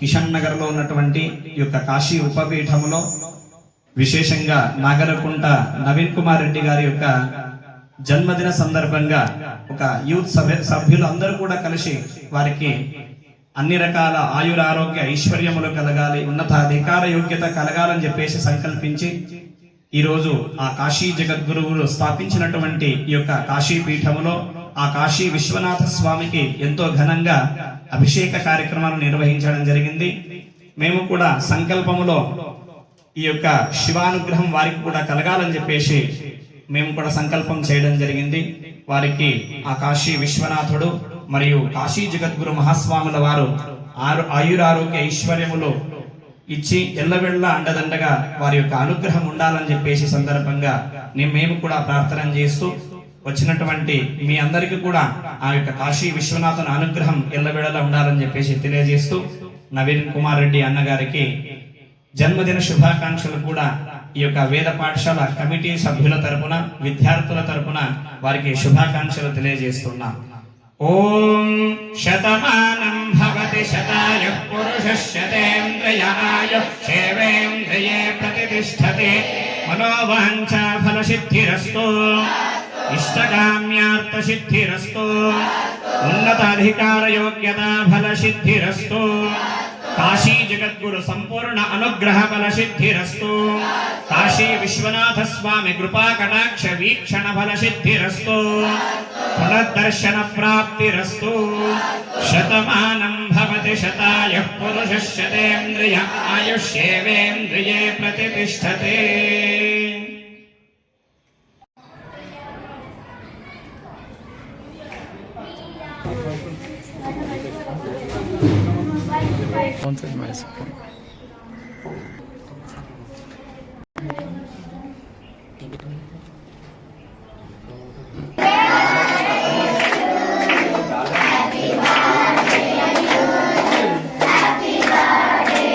కిషన్ నగర్లో ఉన్నటువంటి ఈ యొక్క కాశీ ఉపపీఠములో విశేషంగా నాగరకుంట నవీన్ కుమార్ రెడ్డి గారి యొక్క జన్మదిన సందర్భంగా ఒక యూత్ సభ్య సభ్యులు అందరూ కూడా కలిసి వారికి అన్ని రకాల ఆయుర ఆరోగ్య ఐశ్వర్యములు కలగాలి ఉన్నత అధికార యోగ్యత కలగాలని చెప్పేసి సంకల్పించి ఈరోజు ఆ కాశీ జగద్గురువులు స్థాపించినటువంటి ఈ యొక్క కాశీ పీఠములో ఆ కాశీ విశ్వనాథ స్వామికి ఎంతో ఘనంగా అభిషేక కార్యక్రమాలు నిర్వహించడం జరిగింది. మేము కూడా సంకల్పములో ఈ యొక్క శివానుగ్రహం వారికి కూడా కలగాలని చెప్పేసి మేము కూడా సంకల్పం చేయడం జరిగింది. వారికి ఆ కాశీ విశ్వనాథుడు మరియు కాశీ జగద్గురు మహాస్వాముల వారు ఆరు ఆయురారోగ్య ఐశ్వర్యములు ఇచ్చి ఎల్లవెళ్ళ అండదండగా వారి యొక్క అనుగ్రహం ఉండాలని చెప్పేసి సందర్భంగా మేము కూడా ప్రార్థన చేస్తూ వచ్చినటువంటి మీ అందరికీ కూడా ఆ యొక్క కాశీ విశ్వనాథన్ అనుగ్రహం ఎల్లవేళలా ఉండాలని చెప్పేసి తెలియజేస్తూ నవీన్ కుమార్ రెడ్డి అన్నగారికి జన్మదిన శుభాకాంక్షలు కూడా ఈ యొక్క వేద పాఠశాల కమిటీ సభ్యుల తరపున విద్యార్థుల తరపున వారికి శుభాకాంక్షలు తెలియజేస్తున్నా. ఓం శతమానం భవతి శతాయ పురుష శతేంద్రయాయ సేవేంద్రియే ప్రతిష్టతే. మనోవాంఛ ఫలసిద్ధిరస్తు. ఇష్టకామ్యార్థ సిద్ధిరస్తు ఉన్నతాధికార యోగ్యత ఫలసిద్ధిరస్తు కాశీ జగద్గురు సంపూర్ణ అనుగ్రహ ఫల సిద్ధిరస్తు కాశీ విశ్వనాథ స్వామి కృపా కటాక్ష వీక్షణ ఫల సిద్ధిరస్తు పునర్దర్శన ప్రాప్తిరస్తు శతమానం భవతి శతాయ పురుష శతేంద్రియ ఆయుష్యేవేంద్రియే ప్రతిష్టతే. Wanted my support.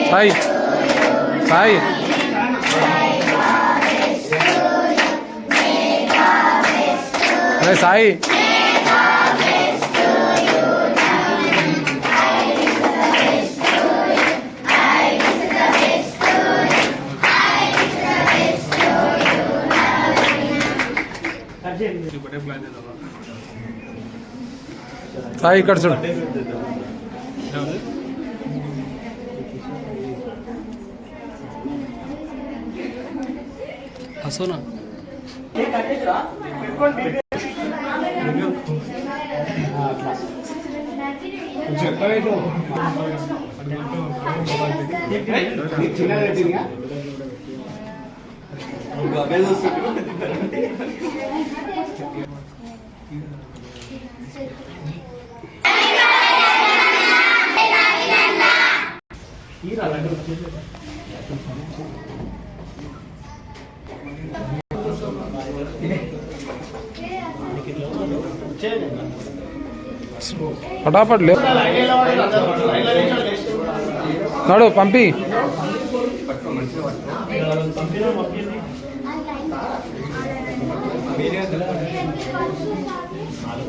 Sai. Sai. Sai. Sai. Sai ఇక్కడ చూడు హసోనా ఫటాఫట్ లే. నడు పంపి.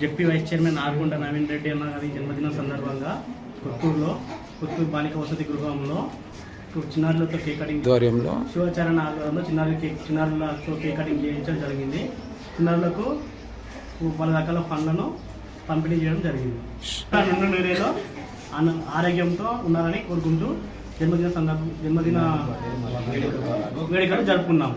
ZP vice chairman Argunta Naveen Reddy అన్న గారి జన్మదిన సందర్భంగా పుత్తూరులో పుత్తూరు బాలిక వసతి గృహంలో చిన్నారులతో కేక్ కటింగ్ ఆధ్వర్యంలో శివాచారణ ఆధ్వర్యంలో చిన్నారుల కేక్ చిన్నారులతో కేక్ కటింగ్ చేయించడం జరిగింది. చిన్నారులకు పలు రకాల పండ్లను పంపిణీ చేయడం జరిగింది. రెండు నెలలో ఆన- ఆరోగ్యంతో ఉండాలని కోరుకుంటూ జన్మదిన సందర్భం జన్మదిన వేడుకలు జరుపుకున్నాం